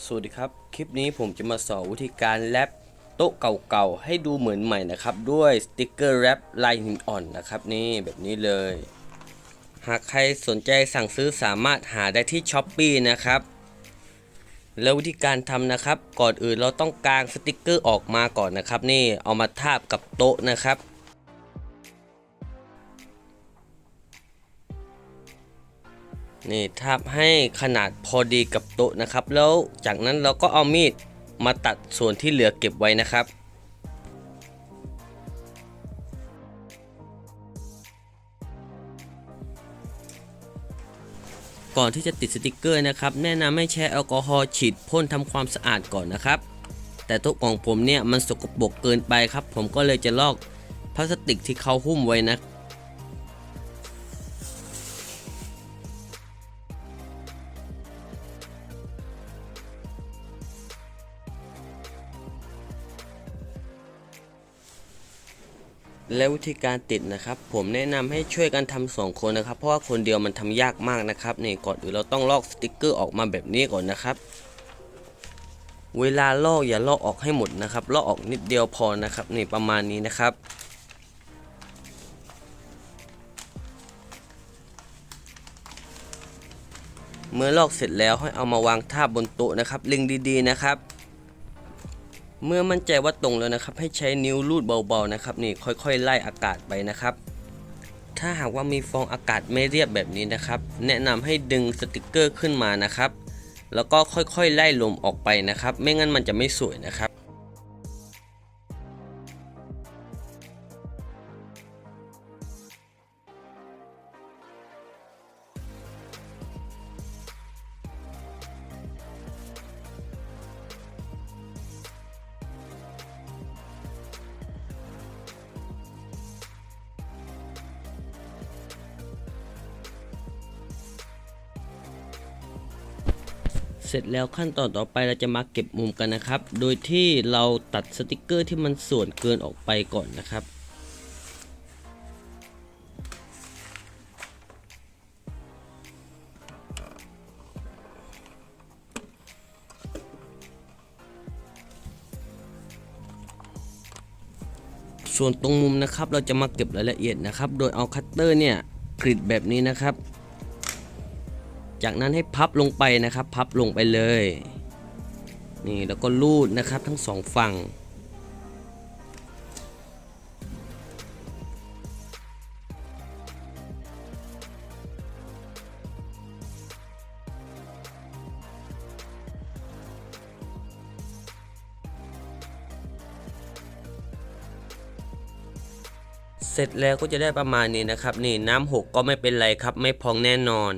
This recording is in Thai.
สวัสดีครับ คลิปนี้ผมจะมาสอนวิธีการแรปโต๊ะเก่าๆให้ดูเหมือนใหม่นะครับ ด้วยสติกเกอร์แรปลายหินอ่อนนะครับ นี่แบบนี้เลย หากใครสนใจสั่งซื้อสามารถหาได้ที่ช้อปปีนะครับ แล้ววิธีการทำนะครับ ก่อนอื่นเราต้องกางสติกเกอร์ออกมาก่อนนะครับ นี่เอามาทาบกับโต๊ะนะครับ นี่ทาบให้ขนาดพอดีกับโต๊ะนะครับ แล้วจากนั้นเราก็เอามีดมาตัดส่วนที่เหลือเก็บไว้นะครับ ก่อนที่จะติดสติกเกอร์นะครับ แนะนำให้ใช้แอลกอฮอล์ฉีดพ่นทำความสะอาดก่อนนะครับ แต่โต๊ะของผมเนี่ยมันสกปรกเกินไปครับ ผมก็เลยจะลอกพลาสติกที่เขาหุ้มไว้นะ และวิธีการติดนะครับ ผมแนะนำให้ช่วยกันทำสองคนนะครับ เพราะว่าคนเดียวมันทำยากมากนะครับนี่ก่อนอื่นเราต้องลอกสติกเกอร์ออกมาแบบนี้ก่อนนะครับ เวลาลอกอย่าลอกออกให้หมดนะครับลอกออกนิดเดียวพอนะครับนี่ประมาณนี้นะครับเมื่อลอกเสร็จแล้วให้เอามาวางทาบบนโต๊ะนะครับล็งดีๆนะครับ เมื่อมั่นใจว่าตรงแล้วนะครับ ให้ใช้นิ้วลูดเบาๆนะครับนี่ค่อยๆ ไล่อากาศไปนะครับ ถ้าหากว่ามีฟองอากาศไม่เรียบแบบนี้นะครับ แนะนำให้ดึงสติกเกอร์ขึ้นมานะครับ แล้วก็ค่อยๆ ไล่ลมออกไปนะครับ ไม่งั้นมันจะไม่สวยนะครับ เสร็จแล้วขั้นตอนต่อไปเราจะมาเก็บมุมกันนะครับ โดยที่เราตัดสติกเกอร์ที่มันส่วนเกินออกไปก่อนนะครับส่วนตรงมุมนะครับเราจะมาเก็บรายละเอียดนะครับ โดยเอาคัตเตอร์เนี่ยกรีดแบบนี้นะครับ จากนั้นให้พับลงไปนะครับ พับลงไปเลย นี่แล้วก็ลูดนะครับทั้งสองฝั่งเสร็จแล้วก็จะได้ประมาณนี้นะครับ นี่น้ำหกก็ไม่เป็นไรครับ ไม่พองแน่นอน